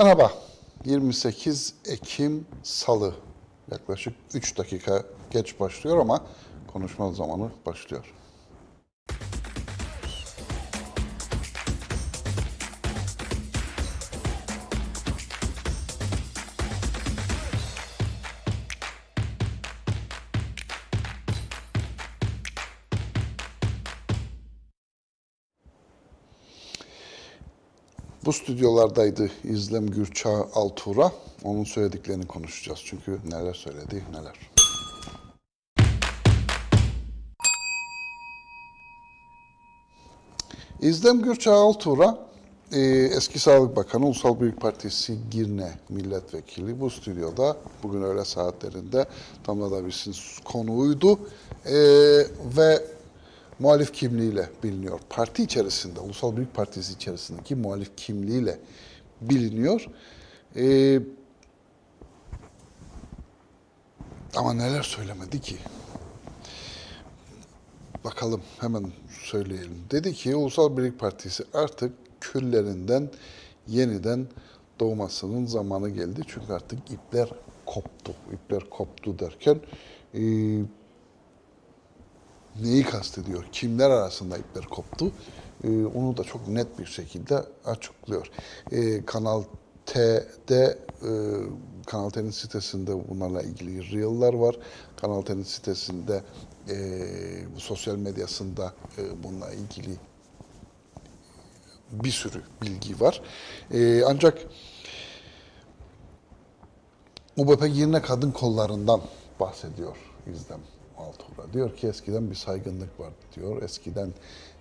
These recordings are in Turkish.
Merhaba. 28 Ekim Salı. Yaklaşık 3 dakika geç başlıyor ama konuşma zamanı başlıyor. Bu stüdyolardaydı İzlem Gürçağ Altuğra. Onun söylediklerini konuşacağız. Çünkü neler söyledi neler. İzlem Gürçağ Altuğra e, eski Sağlık Bakanı, Ulusal Büyük Partisi Girne Milletvekili bu stüdyoda bugün öğle saatlerinde tam da bizim konuğuydu E, ve muhalif kimliğiyle biliniyor. Parti içerisinde, Ulusal Büyük Partisi içerisindeki muhalif kimliğiyle biliniyor. E, ama neler söylemedi ki? Bakalım hemen söyleyelim. Dedi ki Ulusal Birlik Partisi artık küllerinden yeniden doğmasının zamanı geldi. Çünkü artık ipler koptu. İpler koptu derken e, neyi kastediyor? Kimler arasında ipler koptu? E, onu da çok net bir şekilde açıklıyor. E, Kanal T'de e, Kanal T'nin sitesinde bunlarla ilgili reel'lar var. Kanal T'nin sitesinde e, sosyal medyasında e, bununla ilgili bir sürü bilgi var. E, ancak UBP Girne Kadın Kollarından bahsediyor İzdem Altuğra. Diyor ki eskiden bir saygınlık vardı diyor. Eskiden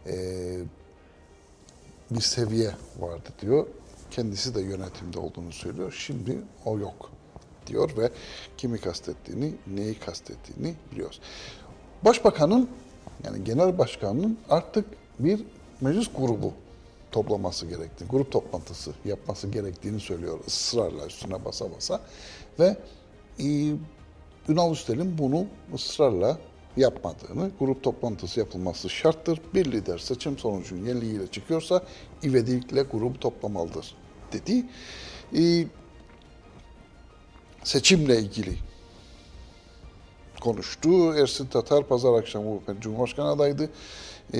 e, bir seviye vardı diyor. Kendisi de yönetimde olduğunu söylüyor. Şimdi o yok diyor ve kimi kastettiğini, neyi kastettiğini biliyoruz. Başbakanın yani genel başkanın artık bir meclis grubu toplaması gerektiğini, grup toplantısı yapması gerektiğini söylüyor ısrarla üstüne basa basa ve e, Ünal Üstel'in bunu ısrarla yapmadığını, grup toplantısı yapılması şarttır. Bir lider seçim sonucunun yeniliğiyle çıkıyorsa ivedilikle grubu toplamalıdır dedi. E, seçimle ilgili konuştu. Ersin Tatar pazar akşamı Cumhurbaşkanı adaydı. E,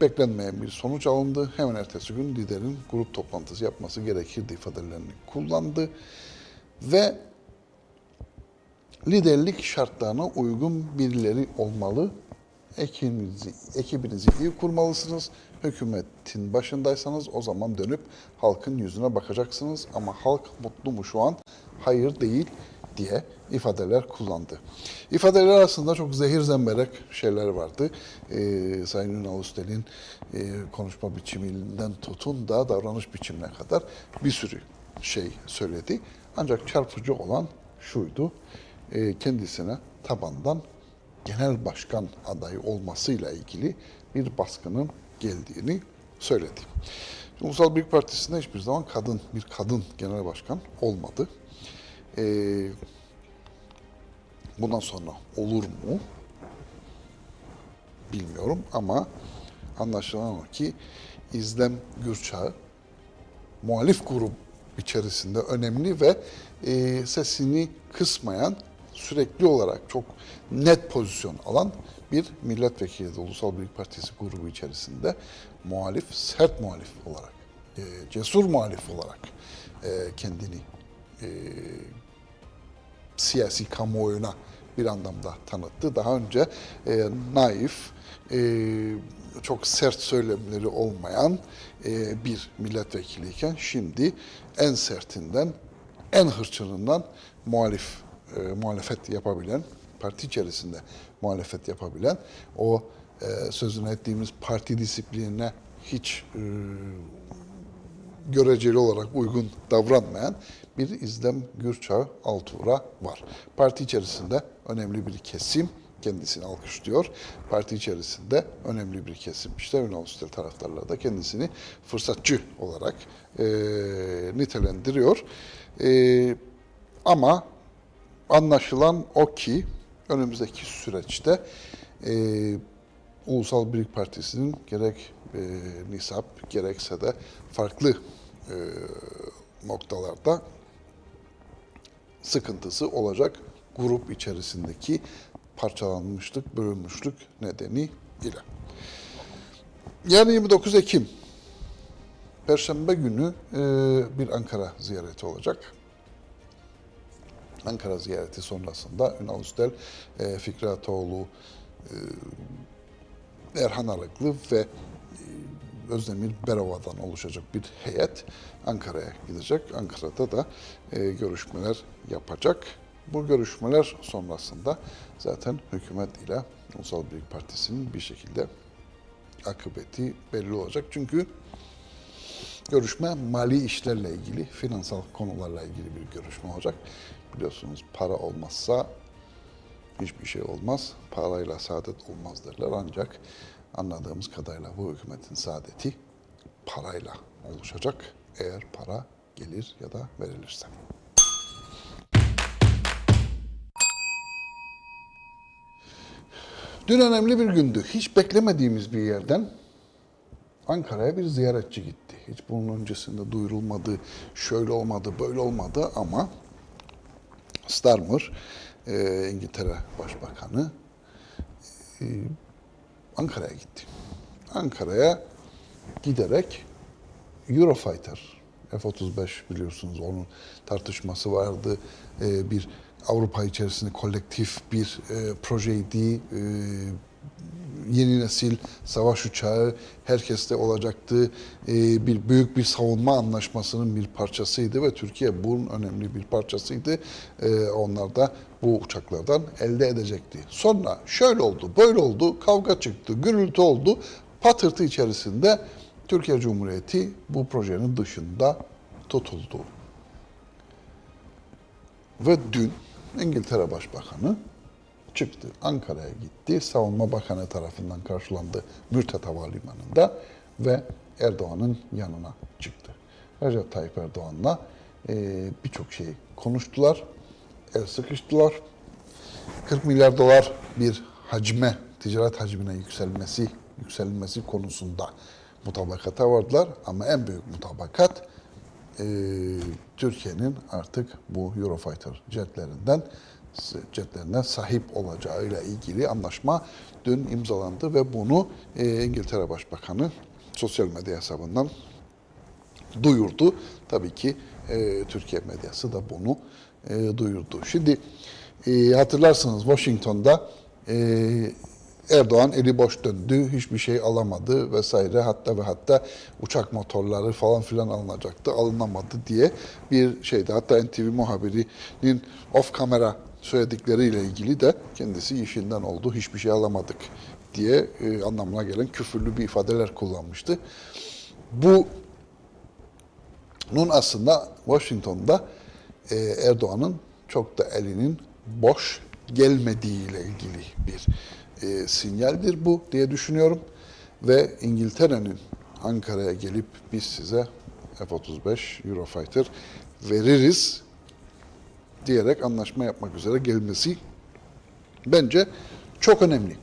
beklenmeyen bir sonuç alındı. Hemen ertesi gün liderin grup toplantısı yapması gerekirdi ifadelerini kullandı. Ve liderlik şartlarına uygun birileri olmalı. Ekibinizi, ekibinizi iyi kurmalısınız. Hükümetin başındaysanız o zaman dönüp halkın yüzüne bakacaksınız. Ama halk mutlu mu şu an? Hayır değil diye ifadeler kullandı. İfadeler arasında çok zehir zemberek şeyler vardı. Ee, Sayın Ünal Üstel'in e, konuşma biçiminden tutun da davranış biçimine kadar bir sürü şey söyledi. Ancak çarpıcı olan şuydu, kendisine tabandan genel başkan adayı olmasıyla ilgili bir baskının geldiğini söyledi. Ulusal Büyük Partisi'nde hiçbir zaman kadın, bir kadın genel başkan olmadı. Ee, bundan sonra olur mu? Bilmiyorum ama anlaşılan o ki İzlem Gürçağ muhalif grup içerisinde önemli ve e, sesini kısmayan, sürekli olarak çok net pozisyon alan bir milletvekili de Ulusal Büyük Partisi grubu içerisinde muhalif, sert muhalif olarak, e, cesur muhalif olarak e, kendini e, siyasi kamuoyuna bir anlamda tanıttı. Daha önce e, naif, e, çok sert söylemleri olmayan e, bir milletvekiliyken şimdi en sertinden, en hırçınından muhalif, e, muhalefet yapabilen, parti içerisinde muhalefet yapabilen, o e, sözünü ettiğimiz parti disiplinine hiç e, göreceli olarak uygun davranmayan bir İzlem Gürçağ Altuğra var. Parti içerisinde önemli bir kesim kendisini alkışlıyor. Parti içerisinde önemli bir kesim işte Üstel taraftarları da kendisini fırsatçı olarak e, nitelendiriyor. E, ama anlaşılan o ki önümüzdeki süreçte e, Ulusal Birlik Partisi'nin gerek e, NİSAP gerekse de farklı e, noktalarda sıkıntısı olacak grup içerisindeki parçalanmışlık, bölünmüşlük nedeni ile. Yarın 29 Ekim Perşembe günü e, bir Ankara ziyareti olacak. Ankara ziyareti sonrasında Ünal Üstel, e, Fikri Ataoğlu, e, Erhan Arıklı ve e, Özdemir Berova'dan oluşacak bir heyet Ankara'ya gidecek. Ankara'da da görüşmeler yapacak. Bu görüşmeler sonrasında zaten hükümet ile Ulusal Birlik Partisi'nin bir şekilde akıbeti belli olacak. Çünkü görüşme mali işlerle ilgili, finansal konularla ilgili bir görüşme olacak. Biliyorsunuz para olmazsa hiçbir şey olmaz. Parayla saadet olmaz derler ancak anladığımız kadarıyla bu hükümetin saadeti parayla oluşacak. Eğer para gelir ya da verilirse. Dün önemli bir gündü. Hiç beklemediğimiz bir yerden Ankara'ya bir ziyaretçi gitti. Hiç bunun öncesinde duyurulmadı, şöyle olmadı, böyle olmadı ama Starmer, e, İngiltere Başbakanı e, Ankara'ya gitti. Ankara'ya giderek Eurofighter, F-35 biliyorsunuz onun tartışması vardı. E, bir Avrupa içerisinde kolektif bir e, projeydi. E, yeni nesil savaş uçağı herkeste olacaktı. E, bir büyük bir savunma anlaşmasının bir parçasıydı ve Türkiye bunun önemli bir parçasıydı. E, onlar da bu uçaklardan elde edecekti. Sonra şöyle oldu, böyle oldu, kavga çıktı, gürültü oldu. Patırtı içerisinde Türkiye Cumhuriyeti bu projenin dışında tutuldu. Ve dün İngiltere Başbakanı çıktı. Ankara'ya gitti. Savunma Bakanı tarafından karşılandı Mürtet Havalimanı'nda ve Erdoğan'ın yanına çıktı. Recep Tayyip Erdoğan'la e, birçok şey konuştular, el sıkıştılar. 40 milyar dolar bir hacme, ticaret hacmine yükselmesi, yükselmesi konusunda mutabakata vardılar. Ama en büyük mutabakat e, Türkiye'nin artık bu Eurofighter jetlerinden jetlerine sahip olacağıyla ilgili anlaşma dün imzalandı ve bunu e, İngiltere Başbakanı sosyal medya hesabından duyurdu. Tabii ki e, Türkiye medyası da bunu e, duyurdu. Şimdi e, hatırlarsınız Washington'da Erdoğan eli boş döndü, hiçbir şey alamadı vesaire. Hatta ve hatta uçak motorları falan filan alınacaktı, alınamadı diye bir şeydi. Hatta NTV muhabirinin off kamera söyledikleriyle ilgili de kendisi işinden oldu, hiçbir şey alamadık diye e, anlamına gelen küfürlü bir ifadeler kullanmıştı. Bu bunun aslında Washington'da e, Erdoğan'ın çok da elinin boş gelmediğiyle ilgili bir e, sinyaldir bu diye düşünüyorum. Ve İngiltere'nin Ankara'ya gelip biz size F-35 Eurofighter veririz diyerek anlaşma yapmak üzere gelmesi bence çok önemli.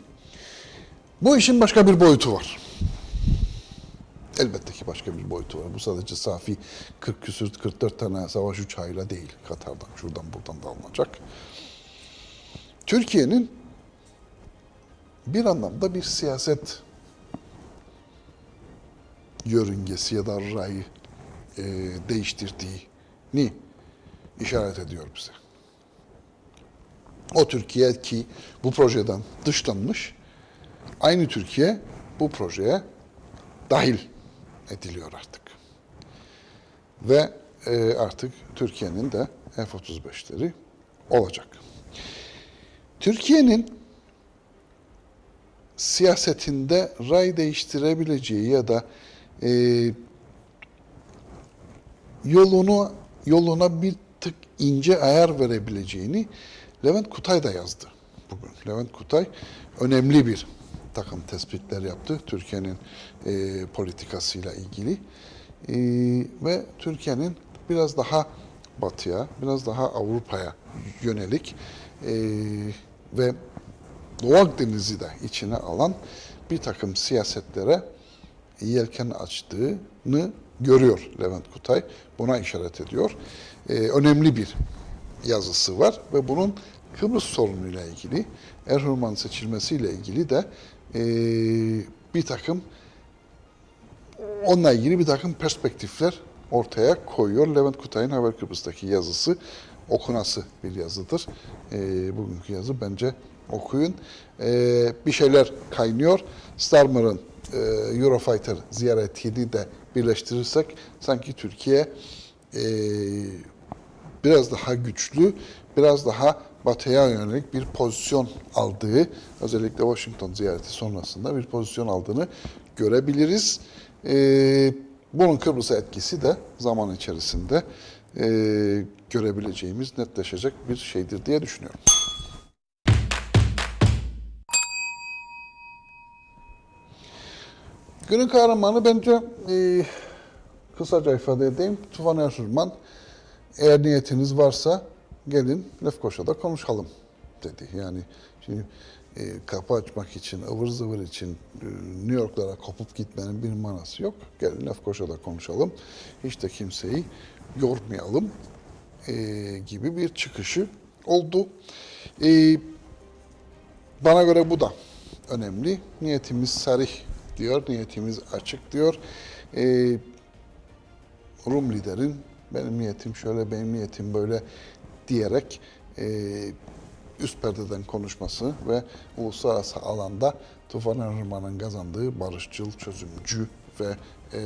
Bu işin başka bir boyutu var. Elbette ki başka bir boyutu var. Bu sadece safi 40 küsür 44 tane savaş uçağıyla değil. Katar'dan, şuradan buradan da alınacak. Türkiye'nin bir anlamda bir siyaset yörüngesi ya da rayı e, değiştirdiğini işaret ediyor bize. O Türkiye ki bu projeden dışlanmış, aynı Türkiye bu projeye dahil ediliyor artık. Ve e, artık Türkiye'nin de F-35'leri olacak. Türkiye'nin siyasetinde ray değiştirebileceği ya da e, yolunu yoluna bir ince ayar verebileceğini Levent Kutay da yazdı bugün. Levent Kutay önemli bir takım tespitler yaptı Türkiye'nin e, politikasıyla ilgili e, ve Türkiye'nin biraz daha batıya, biraz daha Avrupa'ya yönelik e, ve Doğu Akdeniz'i de içine alan bir takım siyasetlere yelken açtığını görüyor Levent Kutay. Buna işaret ediyor. Ee, önemli bir yazısı var ve bunun Kıbrıs sorunuyla ilgili, Erhurman'ın seçilmesiyle ilgili de ee, bir takım onunla ilgili bir takım perspektifler ortaya koyuyor. Levent Kutay'ın Haber Kıbrıs'taki yazısı okunası bir yazıdır. Ee, bugünkü yazı bence okuyun. Ee, bir şeyler kaynıyor. Starmer'ın e, Eurofighter ziyaretini de birleştirirsek sanki Türkiye e, biraz daha güçlü, biraz daha batıya yönelik bir pozisyon aldığı, özellikle Washington ziyareti sonrasında bir pozisyon aldığını görebiliriz. Ee, bunun Kıbrıs'a etkisi de zaman içerisinde e, görebileceğimiz, netleşecek bir şeydir diye düşünüyorum. Günün kahramanı bence e, kısaca ifade edeyim. Tufan Erşurman eğer niyetiniz varsa gelin Lefkoşa'da konuşalım dedi. Yani şimdi e, kapı açmak için, ıvır zıvır için e, New York'lara kopup gitmenin bir manası yok. Gelin Lefkoşa'da konuşalım. Hiç de kimseyi yormayalım e, gibi bir çıkışı oldu. E, bana göre bu da önemli. Niyetimiz sarih diyor, niyetimiz açık diyor. E, Rum liderin benim niyetim şöyle, benim niyetim böyle diyerek e, üst perdeden konuşması ve uluslararası alanda Tufan Erman'ın kazandığı barışçıl, çözümcü ve e,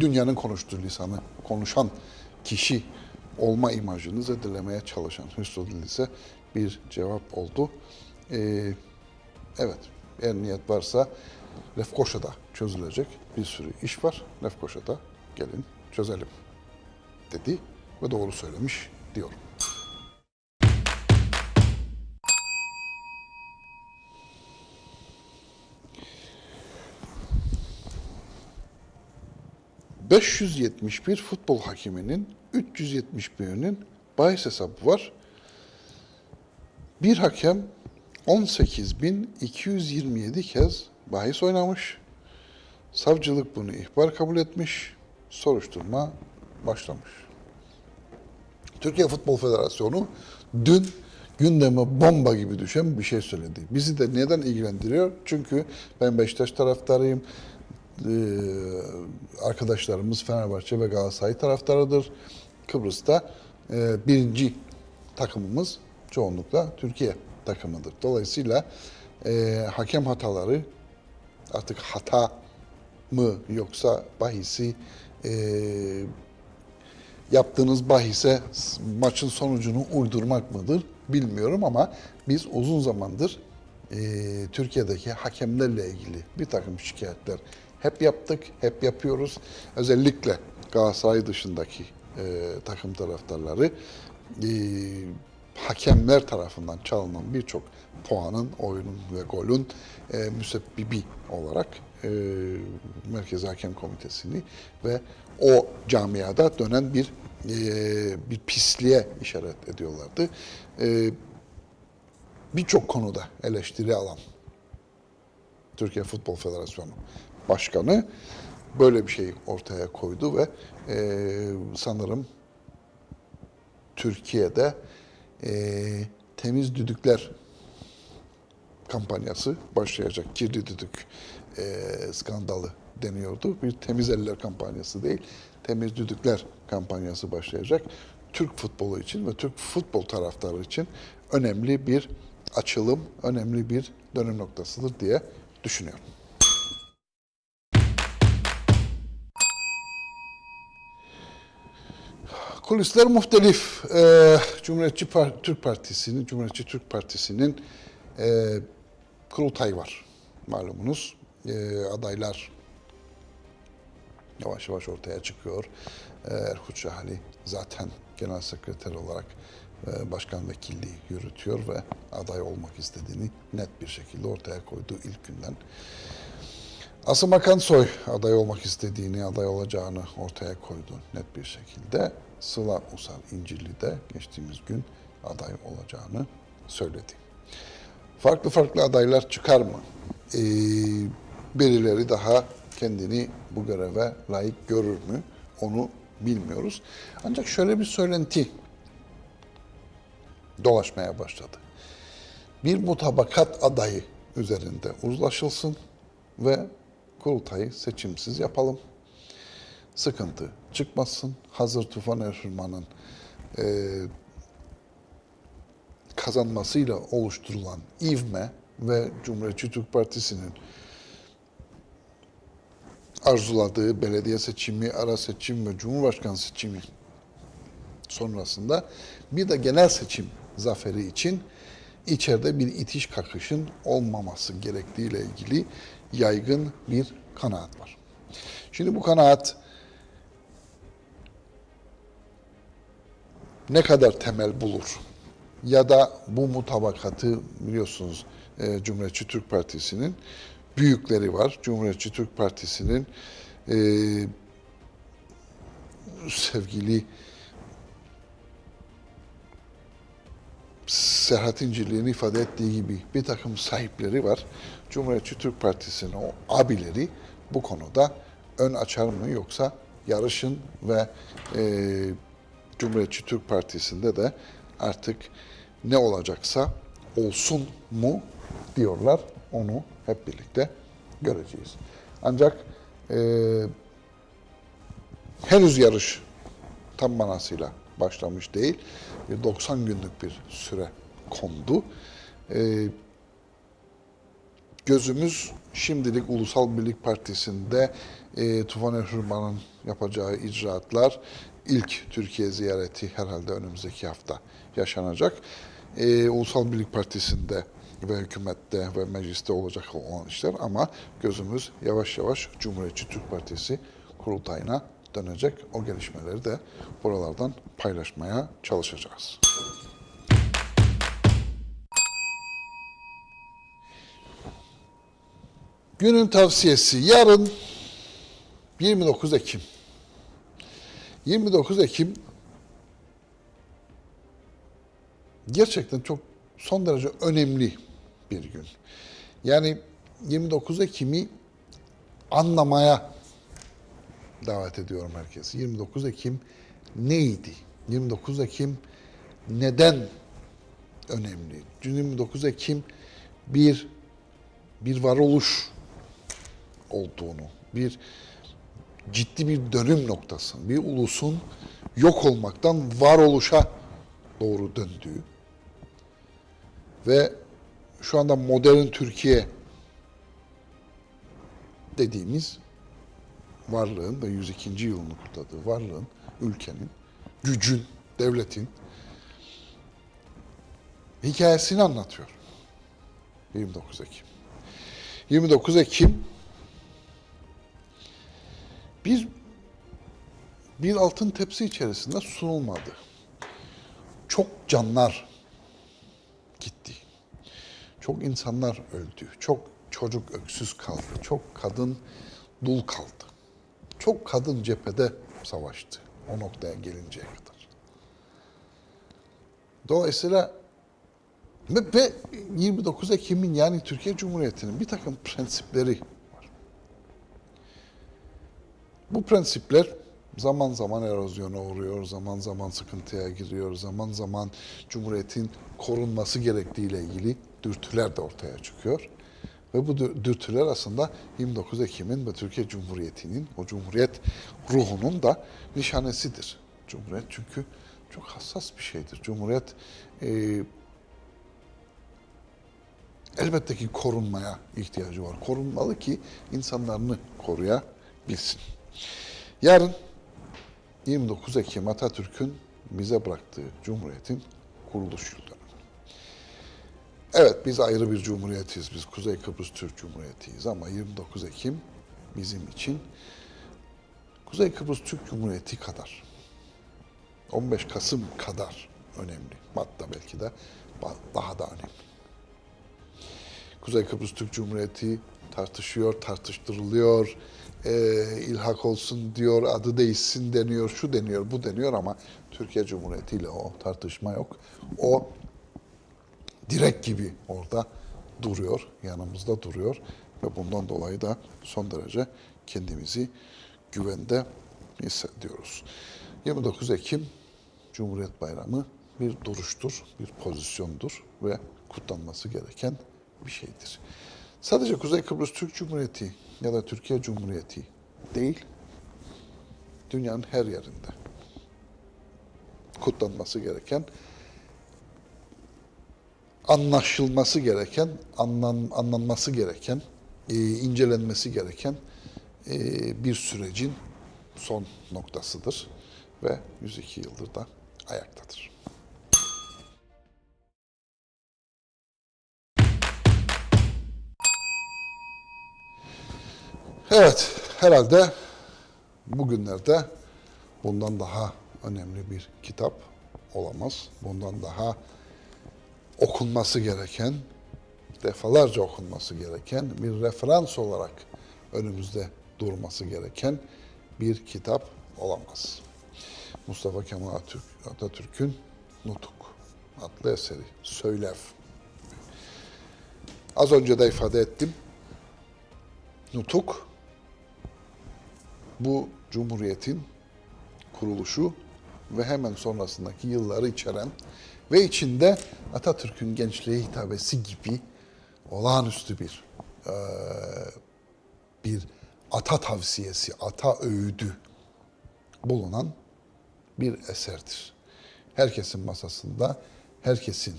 dünyanın konuştuğu lisanı konuşan kişi olma imajını zedelemeye çalışan Hüsnü ise bir cevap oldu. E, evet, eğer niyet varsa Lefkoşa'da çözülecek bir sürü iş var. Lefkoşa'da gelin çözelim dedi ve doğru söylemiş diyorum. ...571 futbol hakeminin 371'inin bahis hesabı var. Bir hakem 18.227 kez bahis oynamış. Savcılık bunu ihbar kabul etmiş. Soruşturma başlamış. Türkiye Futbol Federasyonu dün gündeme bomba gibi düşen bir şey söyledi. Bizi de neden ilgilendiriyor? Çünkü ben Beşiktaş taraftarıyım. Ee, arkadaşlarımız Fenerbahçe ve Galatasaray taraftarıdır. Kıbrıs'ta e, birinci takımımız çoğunlukla Türkiye takımıdır. Dolayısıyla e, hakem hataları artık hata mı yoksa bahisi e, yaptığınız bahise maçın sonucunu uydurmak mıdır bilmiyorum ama biz uzun zamandır e, Türkiye'deki hakemlerle ilgili bir takım şikayetler hep yaptık, hep yapıyoruz. Özellikle Galatasaray dışındaki e, takım taraftarları e, hakemler tarafından çalınan birçok puanın, oyunun ve golün e, müsebbibi olarak e, Merkez Hakem Komitesi'ni ve o camiada dönen bir e, bir pisliğe işaret ediyorlardı. E, Birçok konuda eleştiri alan Türkiye Futbol Federasyonu Başkanı böyle bir şey ortaya koydu ve e, sanırım Türkiye'de e, temiz düdükler kampanyası başlayacak. Kirli düdük e, skandalı deniyordu. Bir temiz eller kampanyası değil, temiz düdükler kampanyası başlayacak. Türk futbolu için ve Türk futbol taraftarı için önemli bir açılım, önemli bir dönüm noktasıdır diye düşünüyorum. Kulisler muhtelif. Ee, Cumhuriyetçi Par- Türk Partisi'nin, Cumhuriyetçi Türk Partisi'nin e, kurultayı var malumunuz. E, adaylar yavaş yavaş ortaya çıkıyor. E, Erkut Şahali zaten genel sekreter olarak e, başkan vekilliği yürütüyor ve aday olmak istediğini net bir şekilde ortaya koydu ilk günden. Asım Akansoy aday olmak istediğini, aday olacağını ortaya koydu net bir şekilde. Sıla Usal İncirli de geçtiğimiz gün aday olacağını söyledi. Farklı farklı adaylar çıkar mı? Ee, birileri daha kendini bu göreve layık görür mü onu bilmiyoruz. Ancak şöyle bir söylenti dolaşmaya başladı. Bir mutabakat adayı üzerinde uzlaşılsın ve kurultayı seçimsiz yapalım. Sıkıntı çıkmasın. Hazır Tufan Erhürman'ın e, kazanmasıyla oluşturulan ivme ve Cumhuriyetçi Türk Partisi'nin arzuladığı belediye seçimi, ara seçim ve cumhurbaşkanı seçimi sonrasında bir de genel seçim zaferi için içeride bir itiş kakışın olmaması gerektiğiyle ilgili yaygın bir kanaat var. Şimdi bu kanaat ne kadar temel bulur ya da bu mutabakatı biliyorsunuz e, Cumhuriyetçi Türk Partisi'nin büyükleri var. Cumhuriyetçi Türk Partisi'nin e, sevgili Serhat İncirli'nin ifade ettiği gibi bir takım sahipleri var. Cumhuriyetçi Türk Partisi'nin o abileri bu konuda ön açar mı yoksa yarışın ve e, Cumhuriyetçi Türk Partisi'nde de artık ne olacaksa olsun mu diyorlar. Onu hep birlikte göreceğiz. Ancak e, henüz yarış tam manasıyla başlamış değil. Bir 90 günlük bir süre kondu. E, gözümüz şimdilik Ulusal Birlik Partisi'nde e, Tufan Erhürman'ın yapacağı icraatlar ilk Türkiye ziyareti herhalde önümüzdeki hafta yaşanacak. E, Ulusal Birlik Partisi'nde ve hükümette ve mecliste olacak olan işler ama gözümüz yavaş yavaş Cumhuriyetçi Türk Partisi kurultayına dönecek. O gelişmeleri de buralardan paylaşmaya çalışacağız. Günün tavsiyesi yarın 29 Ekim. 29 Ekim gerçekten çok son derece önemli bir gün. Yani 29 Ekim'i anlamaya davet ediyorum herkesi. 29 Ekim neydi? 29 Ekim neden önemli? 29 Ekim bir bir varoluş olduğunu, bir ciddi bir dönüm noktası, bir ulusun yok olmaktan varoluşa doğru döndüğü ve şu anda modern Türkiye dediğimiz varlığın ve 102. yılını kutladığı varlığın, ülkenin, gücün, devletin hikayesini anlatıyor. 29 Ekim. 29 Ekim bir bir altın tepsi içerisinde sunulmadı. Çok canlar gitti. Çok insanlar öldü. Çok çocuk öksüz kaldı. Çok kadın dul kaldı. Çok kadın cephede savaştı o noktaya gelinceye kadar. Dolayısıyla ve, ve 29 Ekim'in yani Türkiye Cumhuriyeti'nin bir takım prensipleri var. Bu prensipler zaman zaman erozyona uğruyor, zaman zaman sıkıntıya giriyor, zaman zaman Cumhuriyet'in korunması gerektiğiyle ilgili dürtüler de ortaya çıkıyor. Ve bu dür- dürtüler aslında 29 Ekim'in ve Türkiye Cumhuriyeti'nin, o Cumhuriyet ruhunun da nişanesidir. Cumhuriyet çünkü çok hassas bir şeydir. Cumhuriyet e, elbette ki korunmaya ihtiyacı var. Korunmalı ki insanlarını koruyabilsin. Yarın 29 Ekim Atatürk'ün bize bıraktığı Cumhuriyet'in kuruluş yıl dönümü. Evet biz ayrı bir cumhuriyetiz. Biz Kuzey Kıbrıs Türk Cumhuriyeti'yiz ama 29 Ekim bizim için Kuzey Kıbrıs Türk Cumhuriyeti kadar 15 Kasım kadar önemli. Hatta belki de daha da önemli. Kuzey Kıbrıs Türk Cumhuriyeti tartışıyor, tartıştırılıyor. Ee, ilhak olsun diyor, adı değişsin deniyor, şu deniyor, bu deniyor ama Türkiye Cumhuriyeti ile o tartışma yok. O direk gibi orada duruyor, yanımızda duruyor ve bundan dolayı da son derece kendimizi güvende hissediyoruz. 29 Ekim Cumhuriyet Bayramı bir duruştur, bir pozisyondur ve kutlanması gereken bir şeydir. Sadece Kuzey Kıbrıs Türk Cumhuriyeti ya da Türkiye Cumhuriyeti değil, dünyanın her yerinde kutlanması gereken, anlaşılması gereken, anlan, anlanması gereken, e, incelenmesi gereken e, bir sürecin son noktasıdır ve 102 yıldır da ayaktadır. Evet, herhalde bugünlerde bundan daha önemli bir kitap olamaz. Bundan daha okunması gereken, defalarca okunması gereken, bir referans olarak önümüzde durması gereken bir kitap olamaz. Mustafa Kemal Atatürk, Atatürk'ün Nutuk adlı eseri, Söylev. Az önce de ifade ettim. Nutuk, bu Cumhuriyet'in kuruluşu ve hemen sonrasındaki yılları içeren ve içinde Atatürk'ün gençliğe hitabesi gibi olağanüstü bir eee, bir ata tavsiyesi, ata öğüdü bulunan bir eserdir. Herkesin masasında, herkesin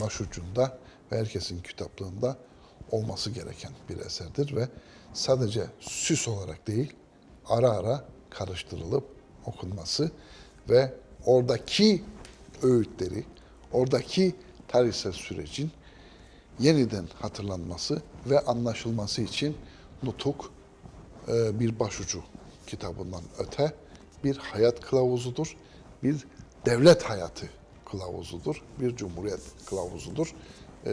başucunda ve herkesin kitaplığında olması gereken bir eserdir ve sadece süs olarak değil, ara ara karıştırılıp okunması ve oradaki öğütleri, oradaki tarihsel sürecin yeniden hatırlanması ve anlaşılması için Nutuk e, bir başucu kitabından öte bir hayat kılavuzudur, bir devlet hayatı kılavuzudur, bir cumhuriyet kılavuzudur. E,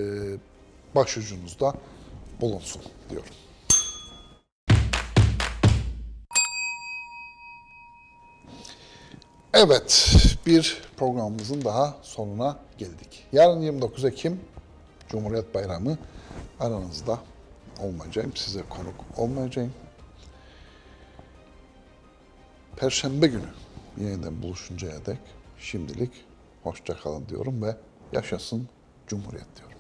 Başucunuzda bulunsun diyorum. Evet, bir programımızın daha sonuna geldik. Yarın 29 Ekim Cumhuriyet Bayramı aranızda olmayacağım, size konuk olmayacağım. Perşembe günü yeniden buluşuncaya dek şimdilik hoşça kalın diyorum ve yaşasın Cumhuriyet diyorum.